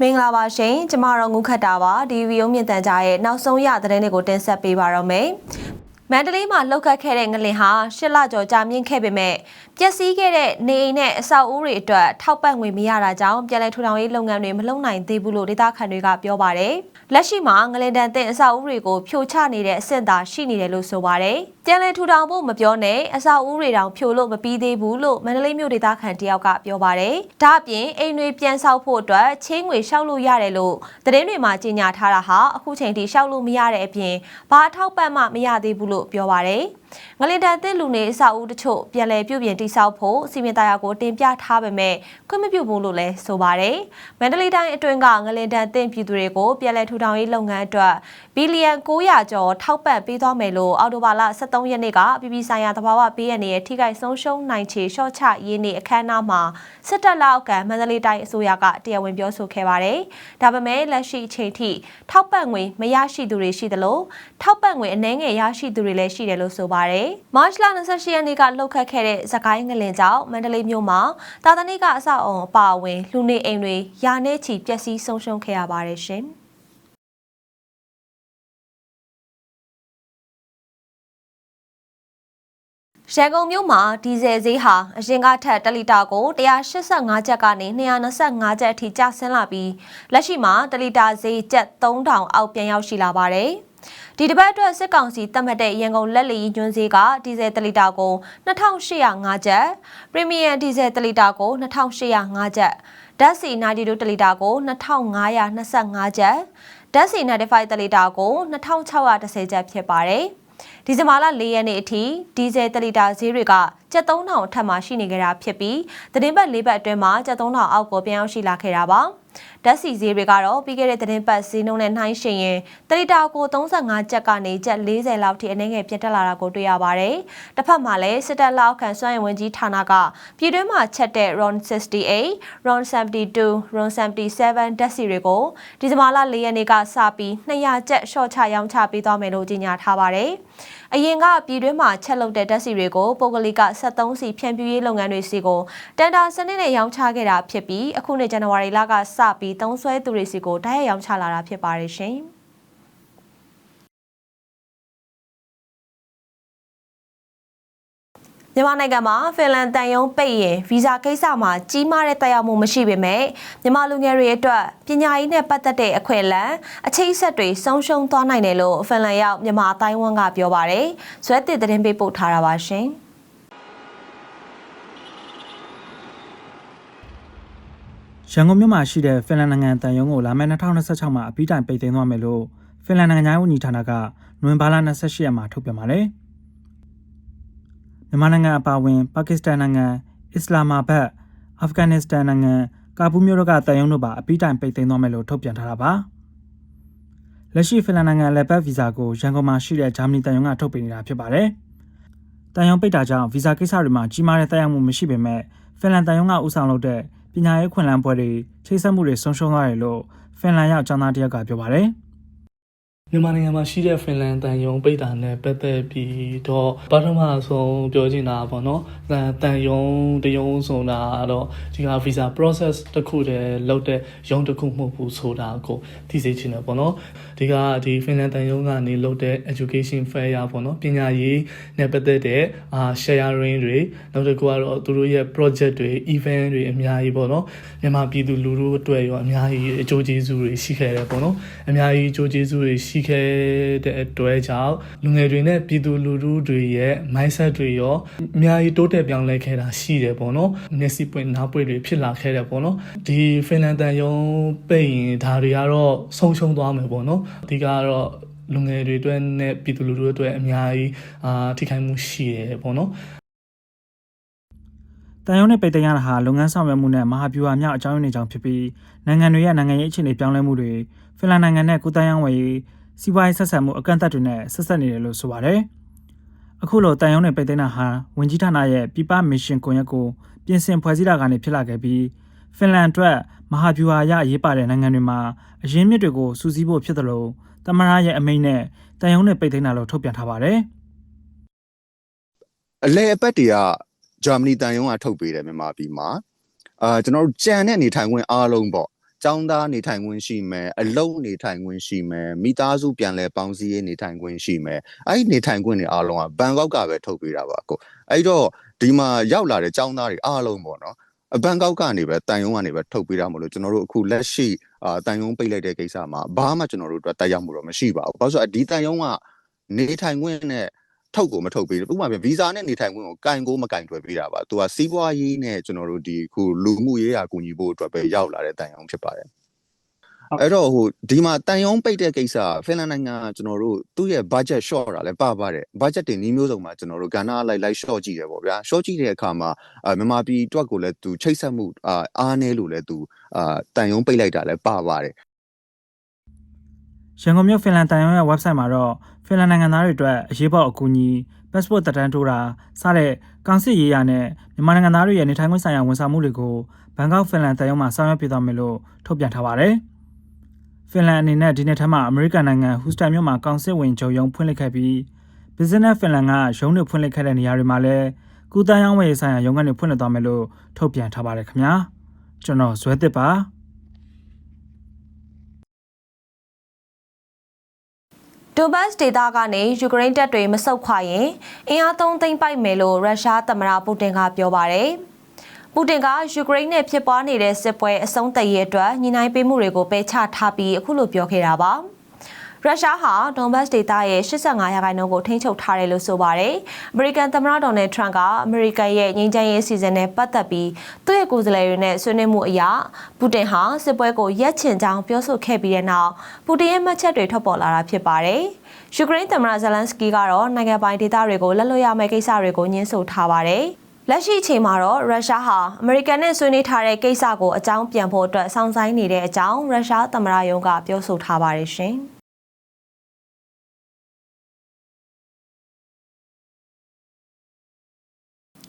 မင်္ဂလာပါရှင်ကျမတို့ငုခတ်တာပါဒီဗီဒီယိုမြင့်တန်ကြားရဲ့နောက်ဆုံးရသတင်းတွေကိုတင်ဆက်ပေးပါရမယ်မန္တလေးမှာလှုပ်ခတ်ခဲ့တဲ့ငလင်ဟာရှစ်လကျော်ကြာမြင့်ခဲ့ပေမဲ့ ပျက်စီးခဲ့တဲ့နေအိမ်နဲ့အဆောက်အဦတွေအတွက်ထောက်ပံ့ငွေမရတာကြောင့်ပြည်내ထူထောင်ရေးလုပ်ငန်းတွေမလုပ်နိုင်သေးဘူးလို့ဒေသခံတွေကပြောပါတယ်လက်ရှိမှာငလင်တန်တဲ့အဆောက်အဦတွေကိုဖြိုချနေတဲ့အဆင့်သာရှိနေတယ်လို့ဆိုပါတယ်ပြည်내ထူထောင်ဖို့မပြောနဲ့အဆောက်အဦတွေတောင်ဖြိုလို့မပြီးသေးဘူးလို့မန္တလေးမြို့ဒေသခံတယောက်ကပြောပါတယ်ဒါအပြင်အိမ်တွေပြန်ဆောက်ဖို့အတွက်ချင်းငွေရှောက်လို့ရတယ်လို့သတင်းတွေမှာကြေညာထားတာဟာအခုချိန်ထိရှောက်လို့မရတဲ့အပြင်ဘာအထောက်ပံ့မှမရသေးဘူးလို့ပြောပါတယ်ငလင်တန်တဲ့လူနေအဆောက်အဦတချို့ပြန်လည်ပြုပြင်တိစောက်ဖို့စီမံတရားကိုတင်ပြထားပေမဲ့ခွင့်မပြုဘူးလို့လည်းဆိုပါတယ်။မန္တလေးတိုင်းအတွင်းကငလင်တန်တဲ့ပြည်သူတွေကိုပြန်လည်ထူထောင်ရေးလုပ်ငန်းအတွက်ဘီလီယံ900ကျော်ထောက်ပံ့ပေးသွားမယ်လို့အော်တိုဘာလ23ရက်နေ့ကပြည်ပြည်ဆိုင်ရာသဘာဝပေးရနေရဲ့ထိခိုက်ဆုံးရှုံးနိုင်ချေရှော့ချရေးနေ့အခမ်းအနားမှာစစ်တပ်လက်အောက်ကမန္တလေးတိုင်းအစိုးရကတရားဝင်ပြောဆိုခဲ့ပါတယ်။ဒါပေမဲ့လက်ရှိအချိန်ထိထောက်ပံ့ငွေမရရှိသူတွေရှိသလိုထောက်ပံ့ငွေအနည်းငယ်ရရှိသူတွေလည်းရှိတယ်လို့ဆိုပါတယ်။မတ်လ28ရက်နေ့ကလှုပ်ခတ်ခဲ့တဲ့သခိုင်းငလင်ကြောင့်မန္တလေးမြို့မှာတာသနိကအဆောက်အုံအပါအဝင်လူနေအိမ်တွေယာနေချီပျက်စီးဆုံးရှုံးခဲ့ရပါတယ်ရှင်။ရန်ကုန်မြို့မှာဒီဇယ်ဈေးဟာအရင်ကထက်1လီတာကို185ကျပ်ကနေ225ကျပ်အထိကျဆင်းလာပြီးလက်ရှိမှာ1လီတာဈေးကျပ်3000အောက်ပြန်ရောက်ရှိလာပါတယ်။ ဒီတစ်ပတ်အတွက်စစ်ကောင်စီသတ်မှတ်တဲ့ရန်ကုန်လက်လီညွန်းဈေးကဒီဇယ်1လီတာကို2805ကျပ်ပရီမီယံဒီဇယ်1လီတာကို2805ကျပ်ဓာတ်ဆီ92တလီတာကို2525ကျပ်ဓာတ်ဆီ95တလီတာကို2610ကျပ်ဖြစ်ပါတယ်။ဒီဇင်ဘာလ၄ရက်နေ့အထိဒီဇယ်တလီတာဈေးတွေကကျပ်3000အထက်မှာရှိနေကြတာဖြစ်ပြီးသတင်းပတ်၄ပတ်အတွင်းမှာကျပ်3000အောက်ကိုပြန်ရောက်ရှိလာခဲ့တာပါဓာတ်ဆီဈေးတွေကတော့ပြီးခဲ့တဲ့သတင်းပတ်ဈေးနှုန်းနဲ့နှိုင်းယှဉ်ရင်တလီတာကို35ကျပ်ကနေကျပ်40လောက်ထိအနည်းငယ်ပြတ်တက်လာတာကိုတွေ့ရပါတယ်။တစ်ဖက်မှာလည်းစစ်တပ်လက်အောက်ခံစွမ်းရည်ဝန်ကြီးဌာနကပြည်တွင်းမှာချက်တဲ့ RON 68, RON 72, RON 77ဓာတ်ဆီတွေကိုဒီဇင်ဘာလ၄ရက်နေ့ကစပြီး200ကျပ်ရှော့ချရောင်းချပေးသွားမယ်လို့ကြေညာထားပါတယ်။အရင်ကပြည်တွင်းမှာချက်လုပ်တဲ့ဓာတ်ဆီတွေကိုပုဂ္ဂလိက73စီဖြန့်ဖြူးရေးလုပ်ငန်းတွေစီကိုတန်တာစနစ်နဲ့ရောင်းချခဲ့တာဖြစ်ပြီးအခုနှစ်ဇန်နဝါရီလကစပြီးသုံးစွဲသူတွေစီကိုဓာတ်ရိုက်ရောင်းချလာတာဖြစ်ပါတယ်ရှင်။မြန်မာနိုင်ငံမှာဖင်လန်တန်ယုံပိတ်ရင်ဗီဇာကိစ္စမှာကြီးမားတဲ့တက်ရောက်မှုမရှိပေမဲ့မြန်မာလူငယ်တွေအတွက်ပညာရေးနဲ့ပတ်သက်တဲ့အခွင့်အလမ်းအခြေအဆက်တွေဆုံးရှုံးသွားနိုင်တယ်လို့ဖင်လန်ရောက်မြန်မာအတိုင်းဝန်းကပြောပါတယ်။ဇွဲတစ်သတင်းပေးပို့ထားတာပါရှင်။ ရန်ကုန်မြို့မှာရှိတဲ့ဖင်လန်နိုင်ငံတန်ယုံကိုလာမယ့်2026မှာအပြီးတိုင်ပိတ်သိမ်းသွားမယ်လို့ဖင်လန်နိုင်ငံသားဝန်ကြီးဌာနကနိုဝင်ဘာလ28ရက်မှာထုတ်ပြန်ပါတယ်။မြန်မာနိုင်ငံအပါအဝင်ပါကစ္စတန်နိုင်ငံအစ္စလာမာဘတ်အာဖဂန်နစ္စတန်နိုင်ငံကာဘူးမြို့တို့ကတန်ယုံတို့ပါအပြီးတိုင်ပိတ်သိမ်းသွားမယ်လို့ထုတ်ပြန်ထားတာပါ။လက်ရှိဖင်လန်နိုင်ငံလက်ပတ်ဗီဇာကိုရန်ကုန်မှာရှိတဲ့ဂျာမနီတန်ယုံကထုတ်ပေးနေတာဖြစ်ပါတယ်။တန်ယုံပိတ်တာကြောင့်ဗီဇာကိစ္စတွေမှာကြီးမားတဲ့တက်ရောက်မှုမရှိပေမဲ့ဖင်လန်တန်ယုံကဦးဆောင်လုပ်တဲ့ ပညာရေးခွင့်လန်းပွဲတွေချိတ်ဆက်မှုတွေဆုံးရှုံးသွားတယ်လို့ဖင်လန်ရောက်ចောင်းသားတယောက်ကပြောပါတယ်။ မြန်မာနိုင်ငံမှာရှိတဲ့ဖင်လန်တန်ယုံပိတ်တာနဲ့ပတ်သက်ပြီးတော့ပထမဆုံးပြောချင်တာပေါ့နော်တန်တန်ယုံတယုံဆိုတာတော့ဒီက visa process တစ်ခုတည်းလုပ်တဲ့ယုံတစ်ခုမဟုတ်ဘူးဆိုတာကိုသိစေချင်တယ်ပေါ့နော်ဒီကဒီဖင်လန်တန်ယုံကနေလုပ်တဲ့ education fair ပေါ့နော်ပညာရေးနဲ့ပတ်သက်တဲ့အာ sharing တွေနောက်တစ်ခုကတော့သူတို့ရဲ့ project တွေ event တွေအများကြီးပေါ့နော်မြန်မာပြည်သူလူထုအတွက်ရောအများကြီးအကျိုးကျေးဇူးတွေရှိခဲ့တယ်ပေါ့နော်အများကြီးအကျိုးကျေးဇူးတွေရှိခဲ့တဲ့အတွက်ကြောင့်လူငယ်တွေနဲ့ပြည်သူလူထုတွေရဲ့ mindset တွေရောအများကြီးတိုးတက်ပြောင်းလဲခဲ့တာရှိတယ်ပေါ့နော်မျက်စိပွင့်နားပွင့်တွေဖြစ်လာခဲ့တယ်ပေါ့နော်ဒီဖင်လန်တန်ယုံပိတ်ရင်ဒါတွေကတော့ဆုံးရှုံးသွားမယ်ပေါ့နော်အဓိကကတော့လူငယ်တွေအတွက်နဲ့ပြည်သူလူထုအတွက်အများကြီးအာထိခိုက်မှုရှိတယ်ပေါ့နော်တန်ရုံးနဲ့ပိတ်သိမ်းရတာဟာလုပ်ငန်းဆောင်ရွက်မှုနဲ့မဟာဗျူဟာမြောက်အကြောင်းရင်းတွေကြောင့်ဖြစ်ပြီးနိုင်ငံတွေရဲ့နိုင်ငံရေးအခြေအနေပြောင်းလဲမှုတွေဖင်လန်နိုင်ငံနဲ့ကုသရေးဝယ်ရေး စီးပွားရေးဆက်ဆံမှုအကန့်အသတ်တွေနဲ့ဆက်ဆက်နေတယ်လို့ဆိုပါတယ်။အခုလိုတန်ရုံးနဲ့ပိတ်သိမ်းတာဟာဝင်ကြီးဌာနရဲ့ပြပမစ်ရှင်ကွန်ရက်ကိုပြင်ဆင်ဖွဲ့စည်းတာကနေဖြစ်လာခဲ့ပြီးဖင်လန်အတွက်မဟာဗျူဟာအရအရေးပါတဲ့နိုင်ငံတွေမှာအရင်းမြစ်တွေကိုစူးစီးဖို့ဖြစ်တယ်လို့တမရရဲ့အမိန့်နဲ့တန်ရုံးနဲ့ပိတ်သိမ်းတာလို့ထုတ်ပြန်ထားပါတယ်။အလဲအပတ်တွေကဂျာမနီတန်ယုံကထုတ်ပေးတယ်မြန်မာပြည်မှာအာကျွန်တော်တို့ကြံတဲ့နေထိုင်ခွင့်အားလုံးပေါ့ ကျောင်းသားနေထိုင်ခွင့်ရှိမယ်အလုံးနေထိုင်ခွင့်ရှိမယ်မိသားစုပြန်လဲပေါင်းစည်းရေးနေထိုင်ခွင့်ရှိမယ်အဲ့ဒီနေထိုင်ခွင့်တွေအားလုံးကဘန်ကောက်ကပဲထုတ်ပေးတာပါကိုအဲ့တော့ဒီမှာရောက်လာတဲ့ကျောင်းသားတွေအားလုံးပေါ့နော်အဘန်ကောက်ကနေပဲတန်ယုံကနေပဲထုတ်ပေးတာမလို့ကျွန်တော်တို့အခုလက်ရှိအာတန်ယုံပိတ်လိုက်တဲ့ကိစ္စမှာဘာမှကျွန်တော်တို့အတွက်တိုက်ရောက်မှုတော့မရှိပါဘူးဘာလို့ဆိုတော့ဒီတန်ယုံကနေထိုင်ခွင့်နဲ့ ထုတ်ကိုမထုတ်ပေးဘူးဥပမာပြဗီဇာနဲ့နေထိုင်ခွင့်ကိုကင်ကိုမကင်တွယ်ပေးတာပါသူကစီးပွားရေးနဲ့ကျွန်တော်တို့ဒီအခုလူမှုရေးရာကူညီဖို့အတွက်ပဲရောက်လာတဲ့တန်ယုံဖြစ်ပါတယ်အဲ့တော့ဟိုဒီမှာတန်ယုံပိတ်တဲ့ကိစ္စဖင်လန်နိုင်ငံကကျွန်တော်တို့သူ့ရဲ့ budget short တာလည်းပပါတယ် budget တွေနီးမျိုးစုံမှာကျွန်တော်တို့ကဏ္ဍလိုက်လိုက် short ကြည့်တယ်ပေါ့ဗျာ short ကြည့်တဲ့အခါမှာအာမြန်မာပြည်တွက်ကိုလည်းသူချိတ်ဆက်မှုအာအားနည်းလို့လည်းသူအာတန်ယုံပိတ်လိုက်တာလည်းပပါတယ် ရန်ကုန်မြို့ဖင်လန်တန်ရုံးရဲ့ website မှာတော့ဖင်လန်နိုင်ငံသားတွေအတွက်အရေးပေါ်အကူအညီ passport တက်တန်းထိုးတာစတဲ့ကောင်စစ်ရေးရာနဲ့မြန်မာနိုင်ငံသားတွေရဲ့နေထိုင်ခွင့်ဆိုင်ရာဝန်ဆောင်မှုတွေကိုဘန်ကောက်ဖင်လန်တန်ရုံးမှာဆောင်ရွက်ပေးသွားမယ်လို့ထုတ်ပြန်ထားပါတယ်။ဖင်လန်အနေနဲ့ဒီနေ့ထက်မှအမေရိကန်နိုင်ငံဟူစတန်မြို့မှာကောင်စစ်ဝင်ချုပ်ရုံးဖွင့်လှစ်ခဲ့ပြီး Business Finland ကရုံးတွေဖွင့်လှစ်ခဲ့တဲ့နေရာတွေမှာလည်းကုသရေးဝယ်ရေးဆိုင်ရာရုံးခန်းတွေဖွင့်လှစ်သွားမယ်လို့ထုတ်ပြန်ထားပါတယ်ခင်ဗျာ။ကျွန်တော်ဇွဲသစ်ပါ ဒိုဘတ်ဒေတာကနေယူကရိန်းတပ်တွေမဆုတ်ခွာရင်အင်အားသုံးသိမ်းပိုက်မယ်လို့ရုရှားသမ္မတပူတင်ကပြောပါတယ်။ပူတင်ကယူကရိန်းနဲ့ဖြစ်ပွားနေတဲ့စစ်ပွဲအဆုံးသတ်ရေးအတွက်ညီနိုင်ပေးမှုတွေကိုပယ်ချထားပြီးအခုလိုပြောခဲ့တာပါ။ ရုရှားဟာဒွန်ဘတ်ဒေတာရဲ့85ရာခိုင်နှုန်းကိုထိန်းချုပ်ထားတယ်လို့ဆိုပါတယ်။အမေရိကန်သမ္မတဒေါ်နယ်ထရန့်ကအမေရိကန်ရဲ့ငြိမ်းချမ်းရေးအစီအစဉ်နဲ့ပတ်သက်ပြီးသူ့ရဲ့ကိုယ်စားလှယ်တွေနဲ့ဆွေးနွေးမှုအရပူတင်ဟာစစ်ပွဲကိုရက်ချင်ကြောင်းပြောဆိုခဲ့ပြီးတဲ့နောက်ပူတင်ရဲ့မှတ်ချက်တွေထွက်ပေါ်လာတာဖြစ်ပါတယ်။ယူကရိန်းသမ္မတဇလန်စကီကတော့နိုင်ငံပိုင်ဒေသတွေကိုလက်လွတ်ရမယ့်ကိစ္စတွေကိုညှင်းဆိုထားပါတယ်။လက်ရှိအချိန်မှာတော့ရုရှားဟာအမေရိကန်နဲ့ဆွေးနွေးထားတဲ့ကိစ္စကိုအကြောင်းပြန်ဖို့အတွက်စောင့်ဆိုင်းနေတဲ့အကြောင်းရုရှားသမ္မတရုံးကပြောဆိုထားပါတယ်ရှင်။